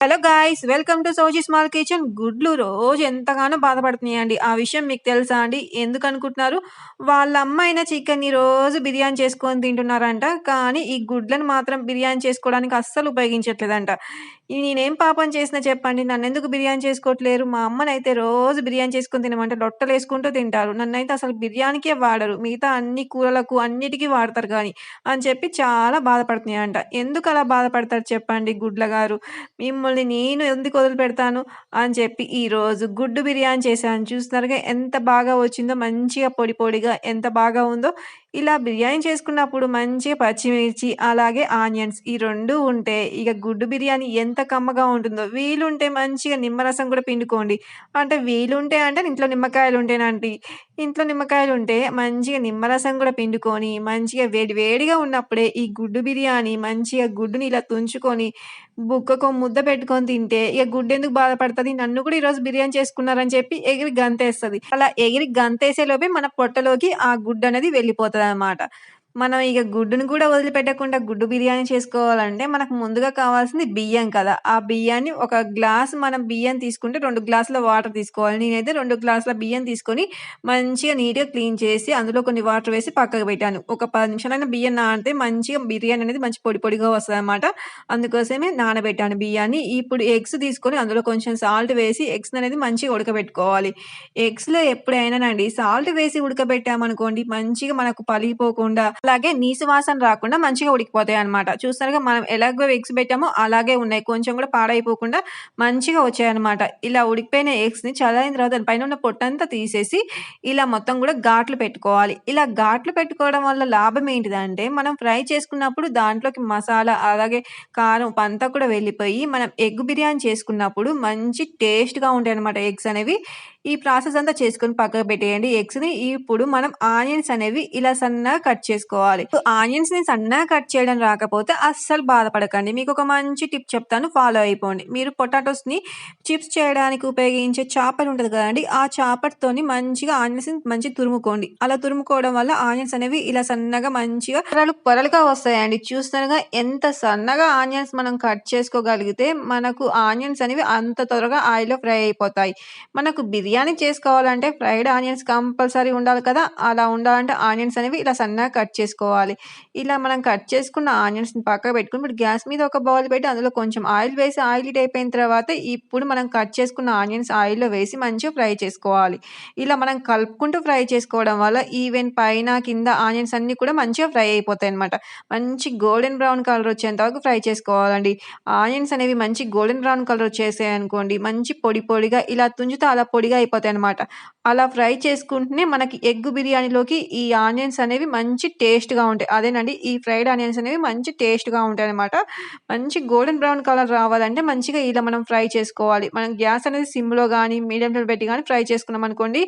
Hello guys welcome to Soji small kitchen గుడ్లు రోజు ఎంతగానో బాధపడుతున్నాయండి. ఆ విషయం మీకు తెలుసా అండి? ఎందుకు అనుకుంటున్నారు? వాళ్ళ అమ్మ అయిన చికెన్ని రోజు బిర్యానీ చేసుకొని తింటున్నారంట. కానీ ఈ గుడ్లను మాత్రం బిర్యానీ చేసుకోవడానికి అస్సలు ఉపయోగించట్లేదంట. ఈ నేనేం పాపం చేసినా చెప్పండి నన్ను ఎందుకు బిర్యానీ చేసుకోవట్లేరు? మా అమ్మనైతే రోజు బిర్యానీ చేసుకొని తినమంటే లొట్టలు వేసుకుంటూ తింటారు. నన్నైతే అసలు బిర్యానీకే వాడరు. మిగతా అన్ని కూరలకు అన్నిటికీ వాడతారు కానీ అని చెప్పి చాలా బాధపడుతున్నాయంట. ఎందుకు అలా బాధపడతారు చెప్పండి గుడ్ల గారు? మిమ్మల్ని నేను ఎందుకు వదిలిపెడతాను? అని చెప్పి ఈరోజు గుడ్డు బిర్యానీ చేశాను. చూస్తున్నారుగా ఎంత బాగా వచ్చిందో మంచిగా పొడి పొడిగా ఎంత బాగా ఉందో ఇలా బిర్యానీ చేసుకున్నప్పుడు మంచిగా పచ్చిమిర్చి అలాగే ఆనియన్స్ ఈ రెండు ఉంటే ఇక గుడ్డు బిర్యానీ ఎంత కమ్మగా ఉంటుందో. వీలుంటే మంచిగా నిమ్మరసం కూడా పిండుకోండి. అంటే వీలుంటే అంటే ఇంట్లో నిమ్మకాయలు ఉంటేనండి. ఇంట్లో నిమ్మకాయలు ఉంటే మంచిగా నిమ్మరసం కూడా పిండుకొని మంచిగా వేడి వేడిగా ఉన్నప్పుడే ఈ గుడ్డు బిర్యానీ మంచిగా గుడ్డుని ఇలా తుంచుకొని బుక్కకు ముద్ద పెట్టుకొని తింటే ఇక గుడ్డు ఎందుకు బాధపడుతుంది? నన్ను కూడా ఈరోజు బిర్యానీ చేసుకున్నారని చెప్పి ఎగిరి గంతేస్తుంది. అలా ఎగిరి గంతేసే లోపే మన పొట్టలోకి ఆ గుడ్డు అనేది వెళ్ళిపోతుంది. అనమాట మనం ఇక గుడ్డుని కూడా వదిలిపెట్టకుండా గుడ్డు బిర్యానీ చేసుకోవాలంటే మనకు ముందుగా కావాల్సింది బియ్యం కదా. ఆ బియ్యాన్ని ఒక గ్లాస్ మనం బియ్యం తీసుకుంటే రెండు గ్లాసుల వాటర్ తీసుకోవాలి. నేనైతే రెండు గ్లాసుల బియ్యం తీసుకొని మంచిగా నీట్గా క్లీన్ చేసి అందులో కొన్ని వాటర్ వేసి పక్కకు పెట్టాను. ఒక పది నిమిషాలైన బియ్యం నానితే మంచిగా బిర్యానీ అనేది మంచి పొడి పొడిగా వస్తుంది అనమాట అందుకోసమే నానబెట్టాను బియ్యాన్ని. ఇప్పుడు ఎగ్స్ తీసుకొని అందులో కొంచెం సాల్ట్ వేసి ఎగ్స్ అనేది మంచిగా ఉడకబెట్టుకోవాలి. ఎగ్స్లో ఎప్పుడైనానండి సాల్ట్ వేసి ఉడకబెట్టామనుకోండి మంచిగా మనకు పలిగిపోకుండా అలాగే నీసు వాసన రాకుండా మంచిగా ఉడికిపోతాయి అనమాట చూస్తారుగా మనం ఎలాగో ఎగ్స్ పెట్టామో అలాగే ఉన్నాయి. కొంచెం కూడా పాడైపోకుండా మంచిగా వచ్చాయన్నమాట. ఇలా ఉడికిపోయిన ఎగ్స్ని చల్లారిన తర్వాత దానిపైన ఉన్న పొట్టంతా తీసేసి ఇలా మొత్తం కూడా ఘాట్లు పెట్టుకోవాలి. ఇలా ఘాట్లు పెట్టుకోవడం వల్ల లాభం ఏంటిదంటే మనం ఫ్రై చేసుకున్నప్పుడు దాంట్లోకి మసాలా అలాగే కారం అంతా కూడా వెళ్ళిపోయి మనం ఎగ్ బిర్యానీ చేసుకున్నప్పుడు మంచి టేస్ట్గా ఉంటాయి అనమాట ఎగ్స్ అనేవి. ఈ ప్రాసెస్ అంతా చేసుకొని పక్కకు పెట్టేయండి. ఎగ్స్ని ఇప్పుడు మనం ఆనియన్స్ అనేవి ఇలా సన్నగా కట్ చేసుకోవాలి. ఆనియన్స్ని సన్నగా కట్ చేయడం రాకపోతే అస్సలు బాధపడకండి. మీకు ఒక మంచి టిప్ చెప్తాను. ఫాలో అయిపోండి. మీరు పొటాటోస్ని చిప్స్ చేయడానికి ఉపయోగించే చాపర్ ఉంటుంది కదండి. ఆ చాపర్ మంచిగా ఆనియన్స్ని మంచి తురుముకోండి. అలా తురుముకోవడం వల్ల ఆనియన్స్ అనేవి ఇలా సన్నగా మంచిగా పొరలు పొరలుగా వస్తాయండి. చూస్తానుగా ఎంత సన్నగా ఆనియన్స్ మనం కట్ చేసుకోగలిగితే మనకు ఆనియన్స్ అనేవి అంత త్వరగా ఆయిల్లో ఫ్రై అయిపోతాయి. మనకు బిర్యానీ బిర్యానీ చేసుకోవాలంటే ఫ్రైడ్ ఆనియన్స్ కంపల్సరీ ఉండాలి కదా? అలా ఉండాలంటే ఆనియన్స్ అనేవి ఇలా సన్నగా కట్ చేసుకోవాలి. ఇలా మనం కట్ చేసుకున్న ఆనియన్స్ని పక్కకు పెట్టుకుని ఇప్పుడు గ్యాస్ మీద ఒక బౌల్ పెట్టి అందులో కొంచెం ఆయిల్ వేసి ఆయిల్ హీట్ అయిపోయిన తర్వాత ఇప్పుడు మనం కట్ చేసుకున్న ఆనియన్స్ ఆయిల్లో వేసి మంచిగా ఫ్రై చేసుకోవాలి. ఇలా మనం కలుపుకుంటూ ఫ్రై చేసుకోవడం వల్ల ఈవెన్ పైన కింద ఆనియన్స్ అన్నీ కూడా మంచిగా ఫ్రై అయిపోతాయి అనమాట మంచి గోల్డెన్ బ్రౌన్ కలర్ వచ్చేంత వరకు ఫ్రై చేసుకోవాలండి. ఆనియన్స్ అనేవి మంచి గోల్డెన్ బ్రౌన్ కలర్ వచ్చేసాయి అనుకోండి మంచి పొడి పొడిగా ఇలా తుంచితే అలా పొడిగా అయిపోతాయి అనమాట అలా ఫ్రై చేసుకుంటేనే మనకి ఎగ్ బిర్యానీలోకి ఈ ఆనియన్స్ అనేవి మంచి టేస్ట్గా ఉంటాయి. అదేనండి ఈ ఫ్రైడ్ ఆనియన్స్ అనేవి మంచి టేస్ట్గా ఉంటాయి అనమాట మంచి గోల్డెన్ బ్రౌన్ కలర్ రావాలంటే మంచిగా ఇలా మనం ఫ్రై చేసుకోవాలి. మనం గ్యాస్ అనేది సిమ్లో కానీ మీడియం ఫ్లేమ్ పెట్టి కానీ ఫ్రై చేసుకున్నాం అనుకోండి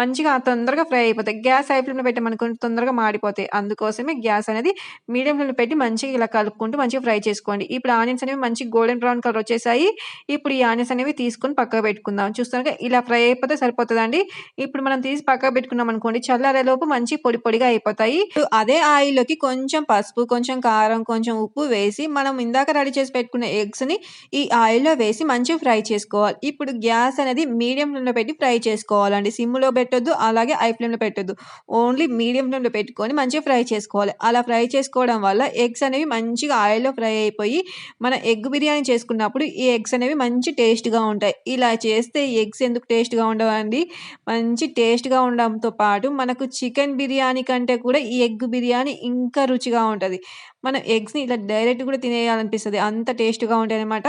మంచిగా తొందరగా ఫ్రై అయిపోతాయి. గ్యాస్ హై ఫ్లేమ్లో పెట్టామనుకోండి తొందరగా మాడిపోతాయి. అందుకోసమే గ్యాస్ అనేది మీడియం ఫ్లేమ్లో పెట్టి మంచిగా ఇలా కలుపుకుంటూ మంచిగా ఫ్రై చేసుకోండి. ఇప్పుడు ఆనియన్స్ అనేవి మంచి గోల్డెన్ బ్రౌన్ కలర్ వచ్చేసాయి. ఇప్పుడు ఈ ఆనియన్స్ అనేవి తీసుకొని పక్కకు పెట్టుకుందాం. చూస్తాను ఇలా ఫ్రై అయిపోతే సరిపోతుందండి. ఇప్పుడు మనం తీసి పక్కకు పెట్టుకున్నాం అనుకోండి చల్లారేలోపు మంచి పొడి పొడిగా అయిపోతాయి. అదే ఆయిల్లోకి కొంచెం పసుపు కొంచెం కారం కొంచెం ఉప్పు వేసి మనం ఇందాక రెడీ చేసి పెట్టుకున్న ఎగ్స్ని ఈ ఆయిల్లో వేసి మంచిగా ఫ్రై చేసుకోవాలి. ఇప్పుడు గ్యాస్ అనేది మీడియం ఫ్లేమ్లో పెట్టి ఫ్రై చేసుకోవాలండి. సిమ్లో పెట్టొద్దు అలాగే ఐ ఫ్లేమ్లో పెట్టొద్దు. ఓన్లీ మీడియం ఫ్లేమ్లో పెట్టుకొని మంచిగా ఫ్రై చేసుకోవాలి. అలా ఫ్రై చేసుకోవడం వల్ల ఎగ్స్ అనేవి మంచిగా ఆయిల్లో ఫ్రై అయిపోయి మన ఎగ్ బిర్యానీ చేసుకున్నప్పుడు ఈ ఎగ్స్ అనేవి మంచి టేస్ట్గా ఉంటాయి. ఇలా చేస్తే ఎగ్స్ ఎందుకు టేస్ట్గా ఉండవండి మంచి టేస్ట్గా ఉండడంతో పాటు మనకు చికెన్ బిర్యానీ కంటే కూడా ఈ ఎగ్ బిర్యానీ ఇంకా రుచిగా ఉంటుంది. మనం ఎగ్స్ని ఇలా డైరెక్ట్ కూడా తినేయాలనిపిస్తుంది. అంత టేస్ట్గా ఉంటాయి అనమాట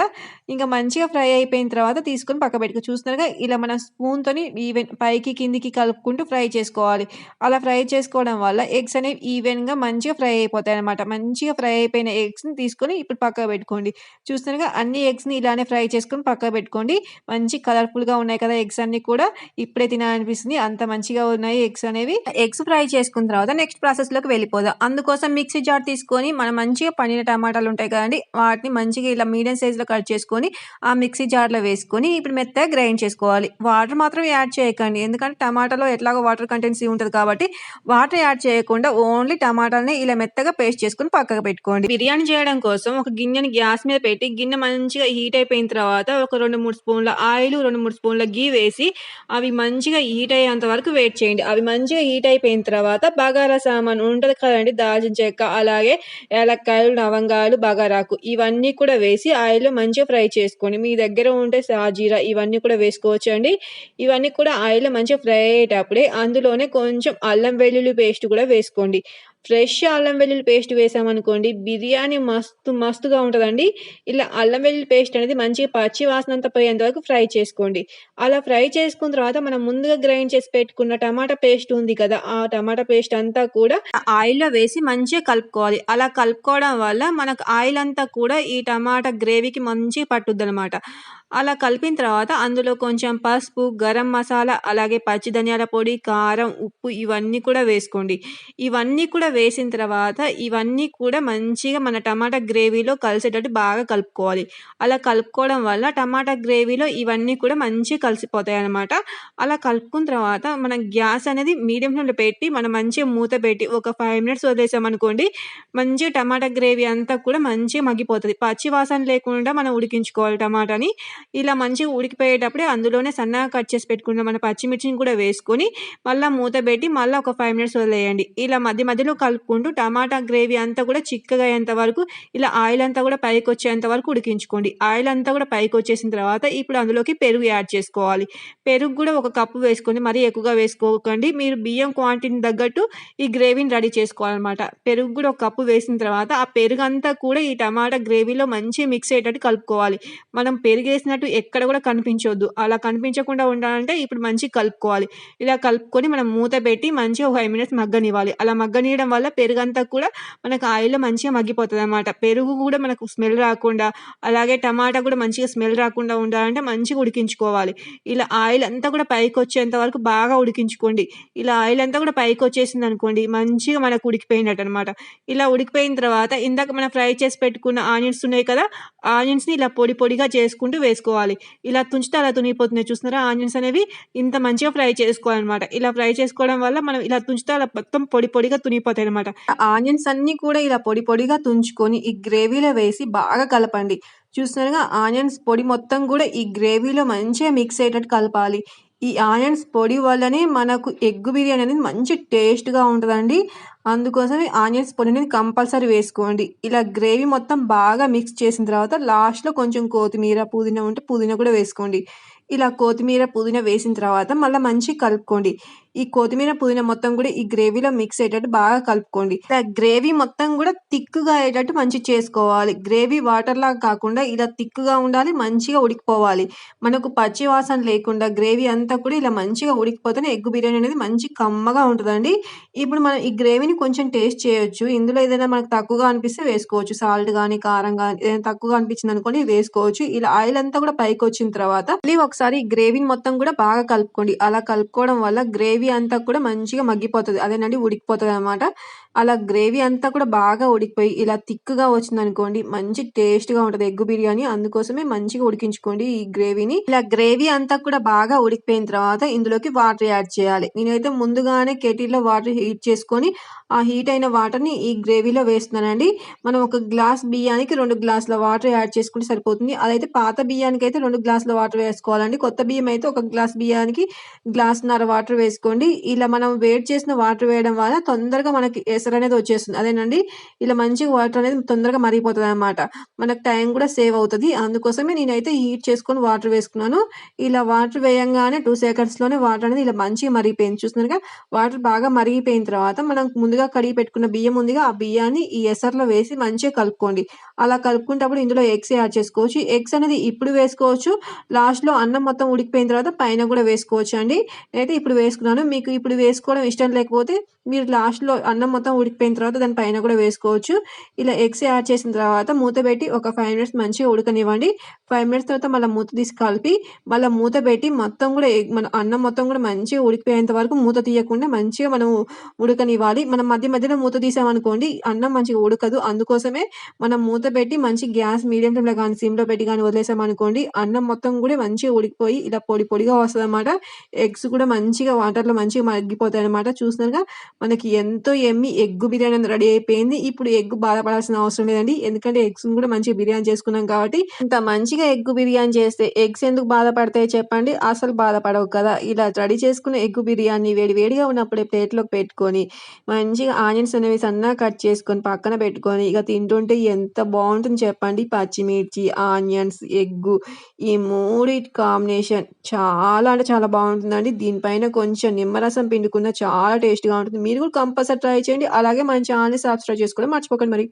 ఇంకా మంచిగా ఫ్రై అయిపోయిన తర్వాత తీసుకొని పక్క పెట్టుకో. చూస్తున్నారుగా ఇలా మనం స్పూన్తోని ఈవెన్ పైకి కిందికి కలుపుకుంటూ ఫ్రై చేసుకోవాలి. అలా ఫ్రై చేసుకోవడం వల్ల ఎగ్స్ అనేవి ఈవెన్గా మంచిగా ఫ్రై అయిపోతాయి అనమాట మంచిగా ఫ్రై అయిపోయిన ఎగ్స్ని తీసుకొని ఇప్పుడు పక్క పెట్టుకోండి. చూస్తున్నారుగా అన్ని ఎగ్స్ని ఇలానే ఫ్రై చేసుకొని పక్క పెట్టుకోండి. మంచి కలర్ఫుల్గా ఉన్నాయి కదా ఎగ్స్ అన్ని కూడా. ఇప్పుడే తినాలనిపిస్తుంది. అంత మంచిగా ఉన్నాయి ఎగ్స్ అనేవి. ఎగ్స్ ఫ్రై చేసుకున్న తర్వాత నెక్స్ట్ ప్రాసెస్లోకి వెళ్ళిపోదాం. అందుకోసం మిక్సీ జార్ తీసుకొని మనం మంచిగా పండిన టమాటాలు ఉంటాయి కదండి వాటిని మంచిగా ఇలా మీడియం సైజ్‌లో కట్ చేసుకొని, ఆ మిక్సీ జార్‌లో వేసుకొని ఇప్పుడు మెత్తగా గ్రైండ్ చేసుకోవాలి. వాటర్ మాత్రం యాడ్ చేయకండి. ఎందుకంటే టమాటాలో ఎట్లాగో వాటర్ కంటెన్సీ ఉంటుంది కాబట్టి వాటర్ యాడ్ చేయకుండా ఓన్లీ టమాటాలని ఇలా మెత్తగా పేస్ట్ చేసుకొని పక్కకు పెట్టుకోండి. బిర్యానీ చేయడం కోసం ఒక గిన్నెని గ్యాస్ మీద పెట్టి గిన్నె మంచిగా హీట్ అయిపోయిన తర్వాత ఒక 2, 3 స్పూన్ల ఆయిల్ రెండు మూడు స్పూన్ల గీ వేసి అవి మంచిగా హీట్ అయ్యేంత వరకు వెయిట్ చేయండి. అవి మంచిగా హీట్ అయిపోయిన తర్వాత బగారా సామాను ఉంటుంది కదండి దాల్చిన చెక్క, అలాగే ఏలక్కాయలు లవంగాలు, బగారాకు ఇవన్నీ కూడా వేసి ఆయిల్‌లో మంచిగా ఫ్రై చేసుకోండి. మీ దగ్గర ఉంటే సాజీరా ఇవన్నీ కూడా వేసుకోవచ్చండి. ఇవన్నీ కూడా ఆయిల్‌లో మంచిగా ఫ్రై అయ్యేటప్పుడే అందులోనే కొంచెం అల్లం వెల్లుల్లి పేస్ట్ కూడా వేసుకోండి. ఫ్రెష్ అల్లం వెల్లుల్లి పేస్ట్ వేసామనుకోండి బిర్యానీ మస్తు మస్తుగా ఉంటుందండి ఇలా అల్లం వెల్లుల్లి పేస్ట్ అనేది మంచిగా పచ్చి వాసన అంతా పోయేంత వరకు ఫ్రై చేసుకోండి. అలా ఫ్రై చేసుకున్న తర్వాత మనం ముందుగా గ్రైండ్ చేసి పెట్టుకున్న టమాటా పేస్ట్ ఉంది కదా! ఆ టమాటా పేస్ట్ అంతా కూడా ఆయిల్‌లో వేసి మంచిగా కలుపుకోవాలి. అలా కలుపుకోవడం వల్ల మనకు ఆయిల్ అంతా కూడా ఈ టమాటా గ్రేవీకి మంచిగా పట్టుద్ది అనమాట అలా కలిపిన తర్వాత అందులో కొంచెం పసుపు, గరం మసాలా, అలాగే పచ్చి ధనియాల పొడి, కారం, ఉప్పు ఇవన్నీ కూడా వేసుకోండి. ఇవన్నీ కూడా వేసిన తర్వాత ఇవన్నీ కూడా మంచిగా మన టమాటా గ్రేవీలో కలిసేటట్టు బాగా కలుపుకోవాలి. అలా కలుపుకోవడం వల్ల టమాటా గ్రేవీలో ఇవన్నీ కూడా మంచిగా కలిసిపోతాయన్నమాట. అలా కలుపుకున్న తర్వాత మనం గ్యాస్ అనేది మీడియం ఫ్లేమ్‌లో పెట్టి మనం మంచిగా మూత పెట్టి ఒక ఫైవ్ మినిట్స్ వదిలేసామనుకోండి మంచిగా టమాటా గ్రేవీ అంతా కూడా మంచిగా మగ్గిపోతుంది పచ్చి వాసన లేకుండా మనం ఉడికించుకోవాలి టమాటాని. ఇలా మంచిగా ఉడికిపోయేటప్పుడే అందులోనే సన్నగా కట్ చేసి పెట్టుకున్న మన పచ్చిమిర్చిని కూడా వేసుకొని మళ్ళీ మూత పెట్టి మళ్ళీ ఒక ఫైవ్ మినిట్స్ వదిలేయండి. ఇలా మధ్య మధ్యలో కలుపుకుంటూ టమాటా గ్రేవీ అంతా కూడా చిక్కగా అయ్యేంత వరకు ఇలా ఆయిల్ అంతా కూడా పైకి వచ్చేంత వరకు ఉడికించుకోండి. ఆయిల్ అంతా కూడా పైకి వచ్చేసిన తర్వాత ఇప్పుడు అందులోకి పెరుగు యాడ్ చేసుకోవాలి. పెరుగు కూడా ఒక కప్పు వేసుకోండి. మరీ ఎక్కువగా వేసుకోకండి. మీరు బియ్యం క్వాంటిటీని తగ్గట్టు ఈ గ్రేవీని రెడీ చేసుకోవాలన్నమాట. పెరుగు కూడా ఒక కప్పు వేసిన తర్వాత ఆ పెరుగు అంతా కూడా ఈ టమాటా గ్రేవీలో మంచి మిక్స్ అయ్యేటట్టు కలుపుకోవాలి. మనం చేసినట్టు ఎక్కడ కూడా కనిపించొద్దు. అలా కనిపించకుండా ఉండాలంటే ఇప్పుడు మంచిగా కలుపుకోవాలి. ఇలా కలుపుకొని మనం మూత పెట్టి మంచిగా ఒక 5 మినిట్స్ మగ్గనివ్వాలి. అలా మగ్గనియడం వల్ల పెరుగంతా కూడా మనకు ఆయిల్‌లో మంచిగా మగ్గిపోతదనమాట. పెరుగు కూడా మనకు స్మెల్ రాకుండా, అలాగే టమాటా కూడా మంచిగా స్మెల్ రాకుండా ఉండాలంటే మంచిగా ఉడికించుకోవాలి. ఇలా ఆయిల్ అంతా కూడా పైకొచ్చేంత వరకు బాగా ఉడికించుకోండి. ఇలా ఆయిల్ అంతా కూడా పైకి వచ్చేసింది అనుకోండి మంచిగా మనకు ఉడికిపోయినట్టు అనమాట ఇలా ఉడికిపోయిన తర్వాత ఇందాక మనం ఫ్రై చేసి పెట్టుకున్న ఆనియన్స్ ఉన్నాయి కదా! ఆనియన్స్‌ని ఇలా పొడి పొడిగా చేసుకుంటూ వేసుకోవాలి. ఇలా తుంచితే అలా తునిగిపోతుంది చూస్తున్నారా ఆనియన్స్ అనేవి ఇంత మంచిగా ఫ్రై చేసుకోవాలనమాట. ఇలా ఫ్రై చేసుకోవడం వల్ల మనం ఇలా తుంచితే అలా మొత్తం పొడి పొడిగా తునిగిపోతాయనమాట. ఆనియన్స్ అన్నీ కూడా ఇలా పొడి పొడిగా తుంచుకొని ఈ గ్రేవీలో వేసి బాగా కలపండి. చూస్తున్నారుగా ఆనియన్స్ పొడి మొత్తం కూడా ఈ గ్రేవీలో మంచిగా మిక్స్ అయ్యేటట్టు కలపాలి. ఈ ఆనియన్స్ పొడి వల్లనే మనకు ఎగ్ బిర్యానీ అనేది మంచి టేస్ట్‌గా ఉంటుందండి అందుకోసమే ఆనియన్స్ పొడి అనేది కంపల్సరీ వేసుకోండి. ఇలా గ్రేవీ మొత్తం బాగా మిక్స్ చేసిన తర్వాత లాస్ట్‌లో కొంచెం కొత్తిమీర, పుదీనా ఉంటే పుదీనా కూడా వేసుకోండి. ఇలా కొత్తిమీర, పుదీనా వేసిన తర్వాత మళ్ళీ మంచిగా కలుపుకోండి. ఈ కొత్తిమీర, పుదీనా మొత్తం కూడా ఈ గ్రేవీలో మిక్స్ అయ్యేటట్టు బాగా కలుపుకోండి. ఇలా గ్రేవీ మొత్తం కూడా థిక్‌గా అయ్యేటట్టు మంచిగా చేసుకోవాలి. గ్రేవీ వాటర్‌లాగా కాకుండా ఇలా థిక్‌గా ఉండాలి. మంచిగా ఉడికిపోవాలి. మనకు పచ్చి వాసన లేకుండా గ్రేవీ అంతా కూడా ఇలా మంచిగా ఉడికిపోతేనే ఎగ్ బిర్యానీ అనేది మంచి కమ్మగా ఉంటుందండి ఇప్పుడు మనం ఈ గ్రేవీని కొంచెం టేస్ట్ చేయొచ్చు. ఇందులో ఏదైనా మనకు తక్కువగా అనిపిస్తే వేసుకోవచ్చు. సాల్ట్ కానీ కారం కానీ ఏదైనా తక్కువగా అనిపించిందనుకోండి వేసుకోవచ్చు. ఇలా ఆయిల్ అంతా కూడా పైకి వచ్చిన తర్వాత మళ్ళీ ఒకసారి ఈ గ్రేవీని మొత్తం కూడా బాగా కలుపుకోండి. అలా కలుపుకోవడం వల్ల గ్రేవీ అంతా కూడా మంచిగా మగ్గిపోతుంది అదేనండి ఉడికిపోతదనమాట. అలా గ్రేవీ అంతా కూడా బాగా ఉడికిపోయి ఇలా థిక్‌గా వచ్చిందనుకోండి మంచి టేస్ట్‌గా ఉంటుంది ఎగ్ బిర్యానీ. అందుకోసమే మంచిగా ఉడికించుకోండి ఈ గ్రేవీని. ఇలా గ్రేవీ అంతా కూడా బాగా ఉడికిపోయిన తర్వాత ఇందులోకి వాటర్ యాడ్ చేయాలి. నేనైతే ముందుగానే కెటీల్లో వాటర్ హీట్ చేసుకొని ఆ హీట్ అయిన వాటర్‌ని ఈ గ్రేవీలో వేస్తున్నానండి. మనం ఒక గ్లాస్ బియ్యానికి రెండు గ్లాసుల వాటర్ యాడ్ చేసుకుంటే సరిపోతుంది. అదైతే పాత బియ్యానికి అయితే రెండు గ్లాసుల వాటర్ వేసుకోవాలండి. కొత్త బియ్యం అయితే ఒక గ్లాస్ బియ్యానికి గ్లాసున్నర వాటర్ వేసుకోండి. ఇలా మనం వేడి చేసిన వాటర్ వేయడం వల్ల తొందరగా మనకి ఎసరనేది వచ్చేస్తుంది. అదేనండి ఇలా మంచిగా వాటర్ అనేది తొందరగా మరిగిపోతుంది అనమాట మనకు టైం కూడా సేవ్ అవుతుంది అందుకోసమే నేనైతే హీట్ చేసుకొని వాటర్ వేసుకున్నాను. ఇలా వాటర్ వేయంగానే టూ సెకండ్స్‌లోనే వాటర్ అనేది ఇలా మంచిగా మరిగిపోయింది. చూస్తున్నారుగా వాటర్ బాగా మరిగిపోయిన తర్వాత మనం ముందుగా కడిగి పెట్టుకున్న బియ్యం ఉందిగా ఆ బియ్యాన్ని ఈ ఎసర్లో వేసి మంచిగా కలుపుకోండి. అలా కలుపుకునేటప్పుడు ఇందులో ఎగ్స్ యాడ్ చేసుకోవచ్చు. ఎగ్స్ అనేది ఇప్పుడు వేసుకోవచ్చు. లాస్ట్‌లో అన్నం మొత్తం ఉడికిపోయిన తర్వాత పైన కూడా వేసుకోవచ్చు అండి నేనైతే ఇప్పుడు వేసుకున్నాను. మీకు ఇప్పుడు వేసుకోవడం ఇష్టం లేకపోతే మీరు లాస్ట్‌లో అన్నం మొత్తం ఉడికిపోయిన తర్వాత దాని పైన కూడా వేసుకోవచ్చు. ఇలా ఎగ్స్ యాడ్ చేసిన తర్వాత మూత పెట్టి ఒక ఫైవ్ మినిట్స్ మంచిగా ఉడకనివ్వండి. ఫైవ్ మినిట్స్ తర్వాత మళ్ళీ మూత తీసి కలిపి మళ్ళీ మూత పెట్టి మొత్తం కూడా ఎగ్ మన అన్నం మొత్తం కూడా మంచిగా ఉడికిపోయేంత వరకు మూత తీయకుండా మంచిగా మనం ఉడకనివ్వాలి. మనం మధ్య మధ్యలో మూత తీసామనుకోండి అన్నం మంచిగా ఉడకదు. అందుకోసమే మనం మూత పెట్టి మంచి గ్యాస్ మీడియం ఫ్లేమ్‌లో కానీ సిమ్‌లో పెట్టి కానీ వదిలేసామనుకోండి అన్నం మొత్తం కూడా మంచిగా ఉడికిపోయి ఇలా పొడి పొడిగా వస్తదనమాట. ఎగ్స్ కూడా మంచిగా వాటర్‌లో మంచిగా మగ్గిపోతాయనమాట. చూస్తున్నారుగా మనకి ఎంతో ఎమ్మి ఎగ్ బిర్యానీ అనేది రెడీ అయిపోయింది. ఇప్పుడు ఎగ్ బాధపడాల్సిన అవసరం లేదండి. ఎందుకంటే ఎగ్స్ కూడా మంచిగా బిర్యానీ చేసుకున్నాం కాబట్టి ఇంత మంచిగా ఎగ్ బిర్యానీ చేస్తే ఎగ్స్ ఎందుకు బాధపడతాయి చెప్పండి? అసలు బాధపడవు కదా! ఇలా రెడీ చేసుకున్న ఎగ్ బిర్యానీ వేడి వేడిగా ఉన్నప్పుడే ప్లేట్‌లోకి పెట్టుకొని మంచిగా ఆనియన్స్ అనేవి సన్నగా కట్ చేసుకొని పక్కన పెట్టుకొని ఇక తింటుంటే ఎంత బాగుంటుంది చెప్పండి. పచ్చిమిర్చి, ఆనియన్స్, ఎగ్గు ఈ మూడిటి కాంబినేషన్ చాలా అంటే చాలా బాగుంటుందండి దీనిపైన కొంచెం నిమ్మరసం పిండుకున్న చాలా టేస్ట్‌గా ఉంటుంది. మీరు కూడా కంపల్సరీ ట్రై చేయండి. అలాగే మన ఛానల్ని సబ్స్క్రైబ్ చేసుకోవడం మర్చిపోకండి మరి.